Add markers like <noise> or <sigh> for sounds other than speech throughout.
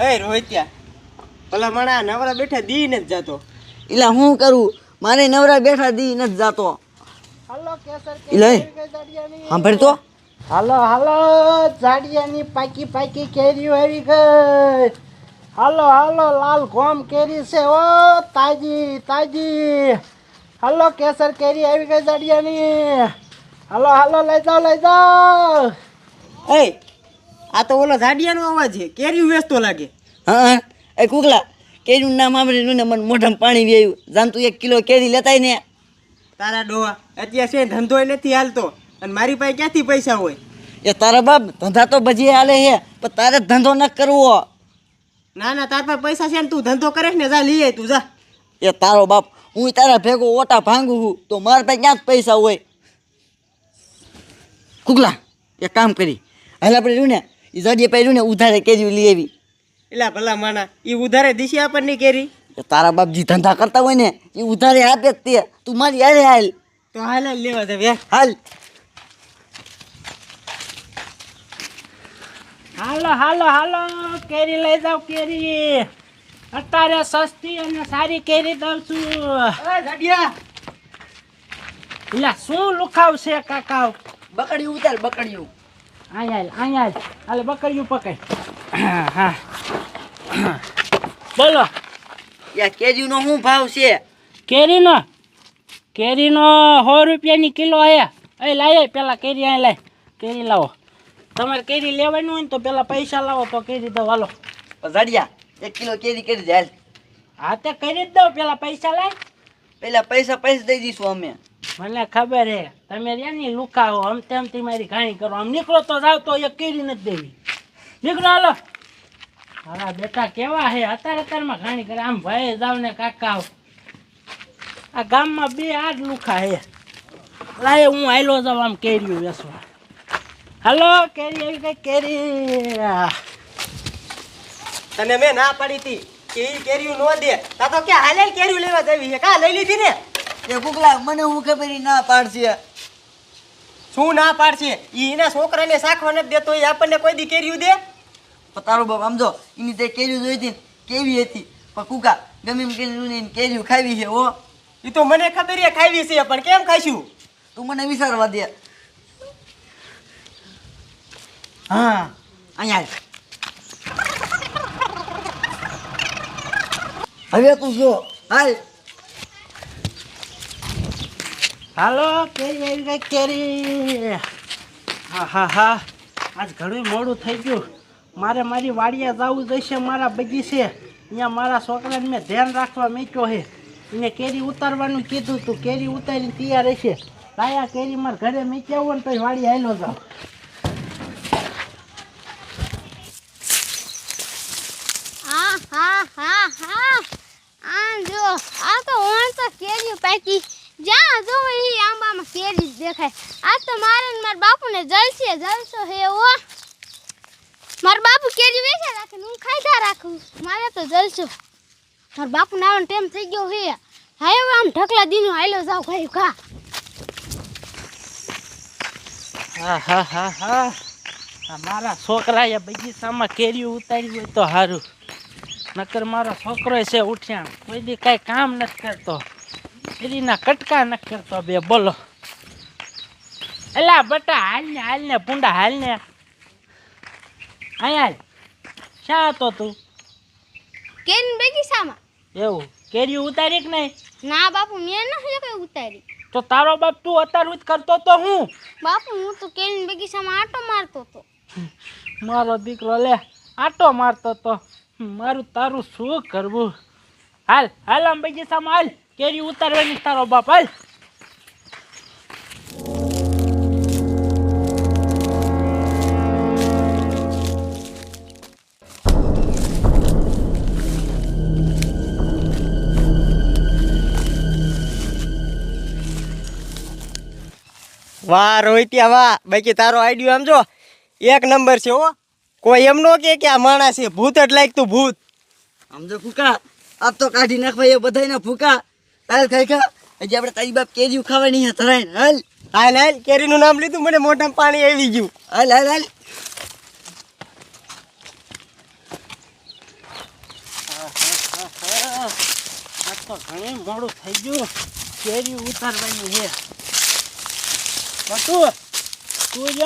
એ રોહિત્યા ભલા મણા નવરા બેઠા દી નથી જતો. એટલે હું કરું? મારે નવરા બેઠા દી નથી જતો. હાલો કેસર એટલે સાંભળ તો. હાલો હાલો જાડિયાની પાકી પાકી કેરીઓ આવી ગઈ. હાલો હાલો લાલ ગોમ કેરી છે ઓ તાજી તાજી. હાલો કેસર કેરી આવી ગઈ જાડિયાની. હાલો હાલો લઈ જાઓ લઈ જાઓ. એ આ તો ઓલો ઝાડિયાનો અવાજ છે. કેરી વેચતો લાગે. હા એ કુકલા કેરીનું નામ સાંભળ્યું ને મને મોઢામાં પાણી વ્યાયું જામ તું એક કિલો કેરી લેતાય ને. તારા ડોહા અત્યારે છે ધંધો નથી હાલતો. અને મારી પાસે ક્યાંથી પૈસા હોય? એ તારા બાપ ધંધા તો બજી હાલે છે પણ તારે ધંધો ન કરવો. ના ના તાર પાસે પૈસા છે ને તું ધંધો કરે ને જા લઈ તું જા. એ તારો બાપ હું તારા ભેગો ઓટા ભાંગું છું તો મારા પાસે ક્યાં જ પૈસા હોય? કુકલા એક કામ કરી. હાલ આપણે રહ્યું ને એ જડીએ પહેર્યું ને ઉધારે કેરી લઈ આવી. એટલે ભલા માણા એ ઉધારે દિશી આપણને કેરી? તારા બાપ જે ધંધા કરતા હોય ને એ ઉધારે આપે જ તે. તું મારી હારે હાલ. તો હાલ હાલ લેવા દે હાલ. હાલો હાલો હાલો કેરી લઈ જાવ કેરી. અત્યારે સસ્તી અને સારી કેરી દઉં છું. એટલે શું લુખાવશે કાકા બકડી ઉતાર બકડીયું અહીંયા અહીંયા હાલે બકરીયું પકડ. <clears throat> હા. બોલો. યા કેરીનો શું ભાવ છે? કેરીનો? કેરીનો સો રૂપિયાની કિલો હે. એ લાય પેલા કેરી અહીં લાય. કેરી લાવો. તમારે કેરી લેવાની હોય ને તો પેલા પૈસા લાવો તો કેરી દો. હાલો. ઝાડિયા એક કિલો કેરી કરી દે હાલ. હા તે કરી જ દો પેલા પૈસા લાય. પેલા પૈસા પૈસા દઈ દઈશું અમે. મને ખબર હે, તમે રહ્યા ને લુકાવો આમ તેમ થી મારી ઘાણી કરો. આમ નીકળો તો જાવ તો એક કેરી નથી દેવી. નીકળો, હાલો. હા બેટા કેવા હે? અત્યારે અત્યારમાં ઘાણી કરે. આમ ભાઈ જાવ ને કાકા આ ગામમાં બે આજ લુખા હે. લાય, હું આયલો જાવ આમ કેરીઓ વેસવા હાલો, કેરી આવી ગઈ, કેરી. તને મેં ના પાડી હતી કે કેરીઓ ન દે. તો કે હાલે કેરીઓ લેવા જવી છે? કા લઈ લીધી ને? એ કુકલા મને હું ખબર ના પાડશે. શું ના પાડશે? ઈ એના છોકરાને શાખવા નથી દેતો એ આપણને કોઈ દી કેર્યું દે? તારો બાપ સમજો એની તે કેર્યું જોઈ હતી કેવી હતી? પણ કુકા, ગમે એમ કરીને કેર્યું ખાવી છે, હો. ઈ તો મને ખબર છે, ખાવી છે, પણ કેમ ખાઈશું? તું મને વિચારવા દે. હા, અહીંયા હવે તું જો, હાલ. હાલો, કેરી આવી કેરી. હા હા હા. આજ ઘણું મોડું થઈ ગયું. મારે મારી વાડીએ જવું જોઈશે મારા બગીચે. અહીંયા મારા છોકરાને મેં ધ્યાન રાખવા મૂક્યો છે. એને કેરી ઉતારવાનું કીધું તું. કેરી ઉતારીને તૈયાર રહેશે લાયા કેરી મારા ઘરે મૂક્યા હોય ને તો વાડી હાલો જાવ હા હા હા હા. આ જો, આ તો ઓણ તો કેરી પાકી. જ્યાં જો એ આંબામાં કેરી જ દેખાય. આ તો મારે મારા બાપુને જલશે જલસો હે ઓ મારા બાપુ કેરી વેચે રાખે હું ખાઈધા રાખું. મારે તો જલસો. મારા બાપુ આવવાનો ટાઈમ થઈ ગયો હે. હાય, હવે આમ ઢકલા દીનો હાલો જાવ ખાઈ ખા હા હા હા હા. મારા છોકરાએ બગીચામાં કેરીઓ ઉતારી હોય તો સારું નકર મારો છોકરો છે ઉઠ્યા. કોઈ દી કાંઈ કામ નથી કરતો. કેરીના કટકા નથી કરતો બે બોલો. એલા બટા હાલ ને હાલ ને પૂંડા હાલ. ને અહીંયા શા હતો તું? કેન બગીચામાં એવું? કેરી ઉતારી કે નહીં? ના બાપુ મેં નથી કઈ ઉતારી. તો તારો બાપ તું અતારું જ કરતો તો હું? બાપુ હું તો કેરી બગીચામાં આટો મારતો તો. મારો દીકરો લે આટો મારતો તો. મારું તારું શું કરવું? હાલ હાલ આમ બગીચામાં હાલ. કેરી ઉતારવાની તારો બાપ હાલ. વાહ રોહિત્યા વાહ. બાકી તારો આઈડિયો આમ જો એક નંબર છે હો. કોઈ એમ નો કે કે આ માણસ છે ભૂત જ લાગતું ભૂત. આમ જો ફૂકા. આપ તો કાઢી નાખવા એ બધાને ફૂકા. હાલ ખાઈ ખા હજી આપણે તારી બાપ કેરી ઉખાવા હતા હાલ. હાલ હાલ. કેરીનું નામ લીધું મને મોટા પાણી આવી ગયું. હાલ હાલ હાલ. આ તો ઘણી મોડું થઈ ગયું. કેરી ઉતારવાની છે.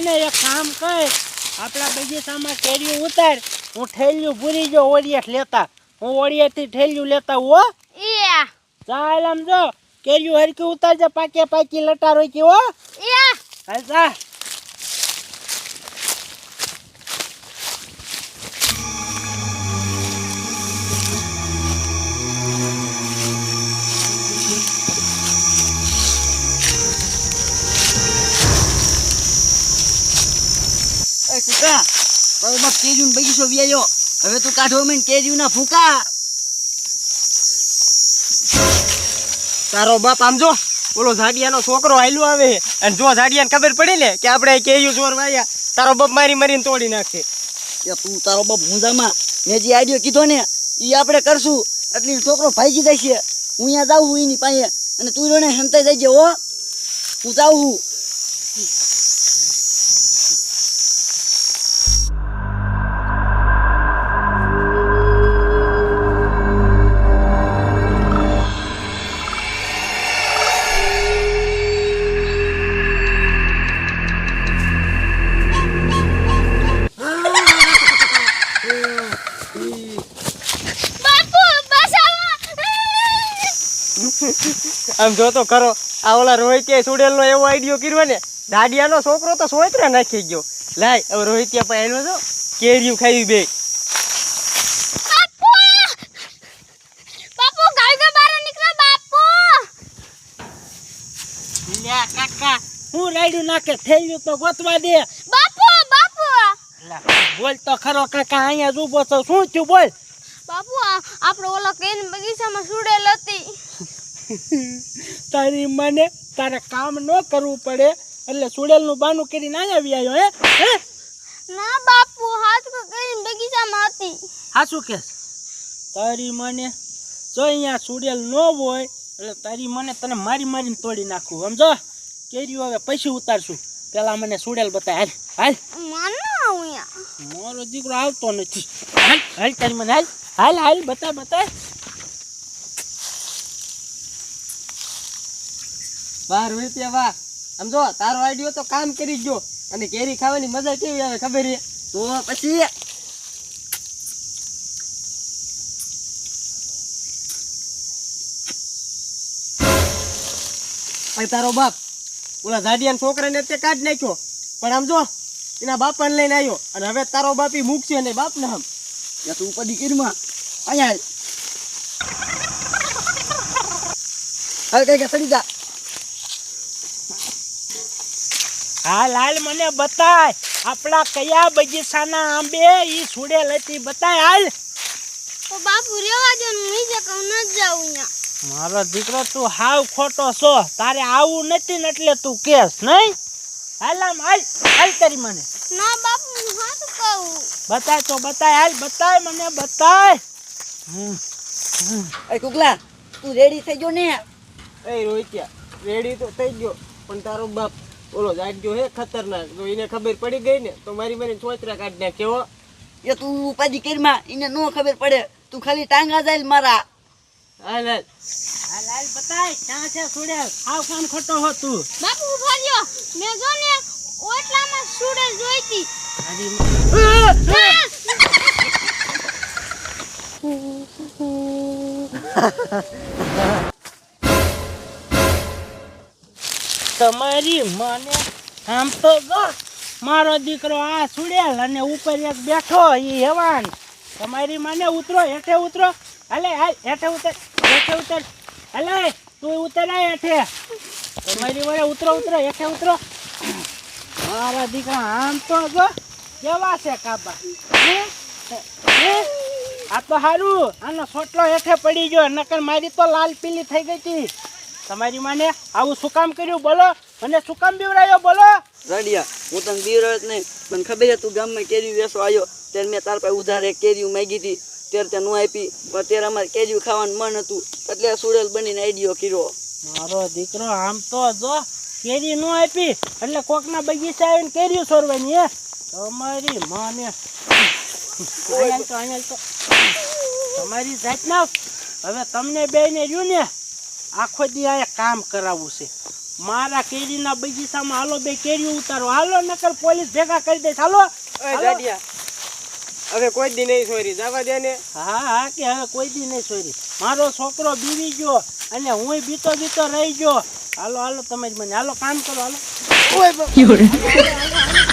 ને એક કામ કર. આપણા બગીચામાં કેરી ઉતાર. હું ઠેલ્યું ભૂરી જો લેતા. હું ઓરિયટથી ઠેલ્યું લેતા હો. ચાલ આમ જો કેરીઓ હરકી ઉતારજે પાકે પાકી લટાર હોય કે હો. યા. હાલ જા. કેરીનો બગીચો વ્યાયો. હવે તું કાઢો મેં કેરીના ફૂકા તારો બાપ આમ જો, ઓલો ઝાડિયાનો છોકરો હાલ્યો આવે અને જો ઝાડિયાને ખબર પડી ને કે આપણે કેયું ચોર વાયા, તારો બાપ મારી મારીને તોડી નાખશે કે તું તારો બાપ મુંજામાં મેં જે આઈડિયો કીધો ને એ આપણે કરશું. એટલે છોકરો ભાગી જાય છે હું અહીંયા જાઉં છું એની પાસે. અને તું રોને હંતાઈ જાય હો. હું જાઉં છું. આમ જો તો કરો આ ઓલા રોહિત્યા સુડેલનો એવો આઈડિયો કર્યો ને ઝાડિયાનો છોકરો તો સોયત્રા નાખી ગયો. લાય હવે રોહિત્યા પાસે આવ્યો છો કેરીયું ખાઈ બે. કાકા હું રાયડું નાખે થેલ્યું તો ગોતવા દે. બાપુ બાપુ! બોલ તો ખરો કાકા અહીંયા જ છો. શું થયું બોલ? બાપુ આ- આપણે ઓલા કેન બગીચામાં સુડેલ હતી. <laughs> તારી મને તારે કામ ન કરવું પડે. એટલે સુડેલનું બાનું કરીને ના આવી આવ્યો હે? ના બાપુ હાથ કેન બગીચામાં હતી. હા શું કેસ તારી મને જો અહીંયા સુડેલ ન હોય એટલે તારી મને તને મારી મારીને તોડી નાખું સમજો? કેરીઓ હવે પછી ઉતારશું. પેલા મને સુડેલ બતાય. હાલ હાલ. મારો દીકરો આવતો નથી. હાલ હાલ તારી મને હાલ. હાલ હાલ બતા બતા. વાહ રૂપિયા વાહ. આમ જો, તારો આઈડિયો તો કામ કરી ગયો. અને કેરી ખાવાની મજા કેવી આવે ખબર તો પછી તારો બાપ. ઓલા ઝાડિયાના છોકરાને તે કાઢી નાખ્યો. પણ આમ જો, એના બાપાને લઈને આવ્યો. અને હવે તારો બાપી મૂકશે ને બાપને આમ. યા તું પડી કિરમાં અહીંયા. હાલ કઈ સડી જા. હાલ હાલ મને બતાય. આપણા કયા બગીચાના આંબે ઈ સુડેલ હતી બતાય. હાલ. ઓ બાપુ રેવા દે હું જે કહું ન જાઉં યા મારો દીકરો તું હાવ ખોટો છો. તારે આવું નથી ને એટલે તું કેસ નહીં? હાલ આમ હાલ હાલ કરી મને. ના બાપુ હું હાથ કહું બતાય તો બતાય હાલ બતાય મને બતાય. હમ. એ કુકલા તું રેડી થઈ ગયો ને? એ રોહિત્યા રેડી તો થઈ ગયો પણ તારો બાપ ઓલો જાગ્યો હે ખતરનાક. તો એને ખબર પડી ગઈ ને તો મારી મારી છોતરા કાઢ નાખ્યો હો. એ તું ઉપાધિ કરીમાં એને નો ખબર પડે. તું ખાલી ટાંગા જાય મારા. હાલ હાલ. હાલ હાલ બતાય ક્યાં છે સુડેલ હાવ કામ ખોટો હો તું. બાપુ ઊભા રહ્યો. મેં જો ને ઓટલામાં સુડેલ જોઈતી. તમારી મને આમ તો જો, મારો દીકરો આ સુડેલ અને ઉપર એક બેઠો એ હેવાન. તમારી મને ઉતરો, હેઠે ઉતરો. અલે હેઠે ઉતર હેઠે ઉતર. અલે તું ઉતર આ હેઠે. તમારી વડે ઉતરો ઉતરો, હેઠે ઉતરો. મારા દીકરા, આમ તો જો, કેવા છે કાબા? આ તો સારું આનો સોટલો હેઠે પડી ગયો, નકર મારી તો લાલ પીલી થઈ ગઈ હતી તમારી માને આવું શું કામ કર્યું? બોલો. મને શું કામ બીવરાયો બોલો. રડિયા હું તને બીવરાયો જ નહીં. મને ખબર છે તું ગામમાં કેરી વેસો આવ્યો. ત્યારે મેં તાર પાસે ઉધારે એક માગી હતી. ત્યારે તે નો આપી. પણ ત્યારે અમારે કેરીયું ખાવાનું મન હતું. એટલે સુડેલ બનીને આઈડિયો કર્યો. મારો દીકરો આમ તો જો કેરી ન આપી. એટલે કોકના બગીચા આવીને કેરીઓ સોરવાની હે? તમારી માને તો તો તમારી જાતના હવે તમને બે ને રહ્યું ને આખો દી અહીંયા કામ કરાવવું છે. મારા કેરીના બગીચામાં હાલો બે કેરી ઉતારો. હાલો નકર પોલીસ ભેગા કરી દઈશ. હાલો. હવે કોઈ દી નહીં છોરી જવા દે ને. હા હા કે હવે કોઈ દી નહીં છોરી મારો છોકરો બીવી ગયો અને હું બીતો બીતો રહી ગયો. હાલો હાલો તમે જ મને હાલો કામ કરો હાલો. <laughs>